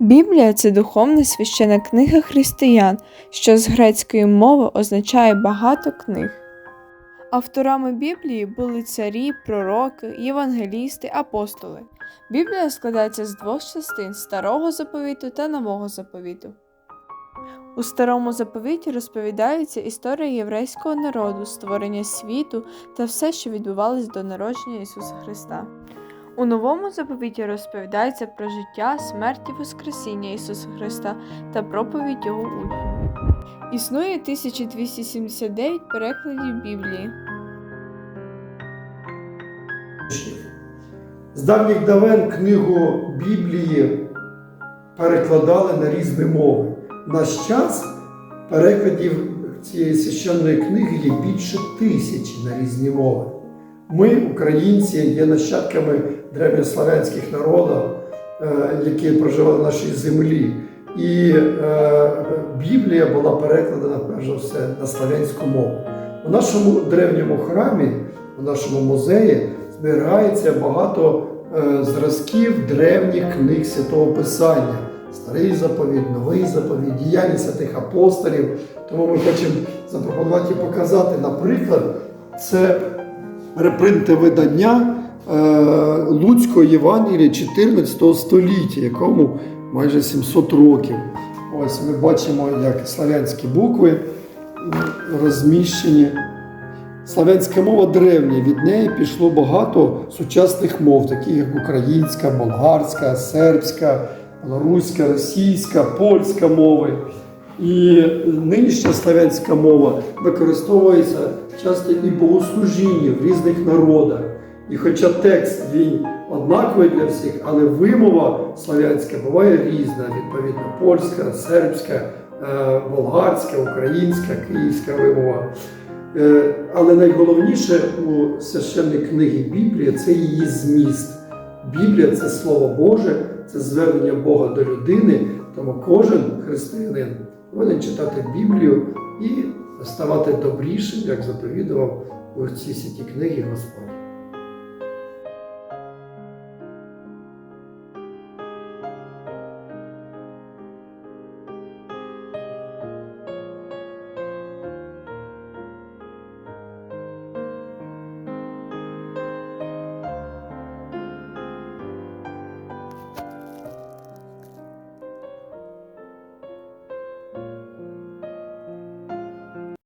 Біблія це духовна священна книга християн, що з грецької мови означає багато книг. Авторами Біблії були царі, пророки, євангелісти, апостоли. Біблія складається з двох частин старого заповіту та нового заповіту. У старому заповіті розповідається історія єврейського народу, створення світу та все, що відбувалось до народження Ісуса Христа. У новому заповіті розповідається про життя, смерть і Воскресіння Ісуса Христа та проповідь Його учнів. Існує 1279 перекладів Біблії. З давніх давен книгу Біблії перекладали на різні мови. В наш час перекладів цієї священної книги є більше тисячі на різні мови. Ми, українці, є нащадками древньославянських народів, е, які проживали на нашій землі. І е, Біблія була перекладена перш за все на славянську мову. У нашому древньому храмі, у нашому музеї зберігається багато е, зразків древніх книг Святого Писання. Старий заповідь, новий заповідь, діяння святих апостолів. Тому ми хочемо запропонувати і показати, наприклад, це репринте видання е, Луцького Євангелія 14 століття, якому майже 700 років. Ось ми бачимо, як славянські букви розміщені. Славянська мова древня, від неї пішло багато сучасних мов, таких як українська, болгарська, сербська, білоруська, російська, польська мови. І нинішня славянська мова використовується часто і в богослужінні в різних народах. І хоча текст він однаковий для всіх, але вимова славянська буває різна, відповідно, польська, сербська, е, болгарська, українська, київська вимова. Е, Але найголовніше у священній книгі Біблії це її зміст. Біблія це Слово Боже, це звернення Бога до людини, тому кожен християнин повинен читати Біблію і ставати добрішим, як заповідував у цій сіті книги Господь.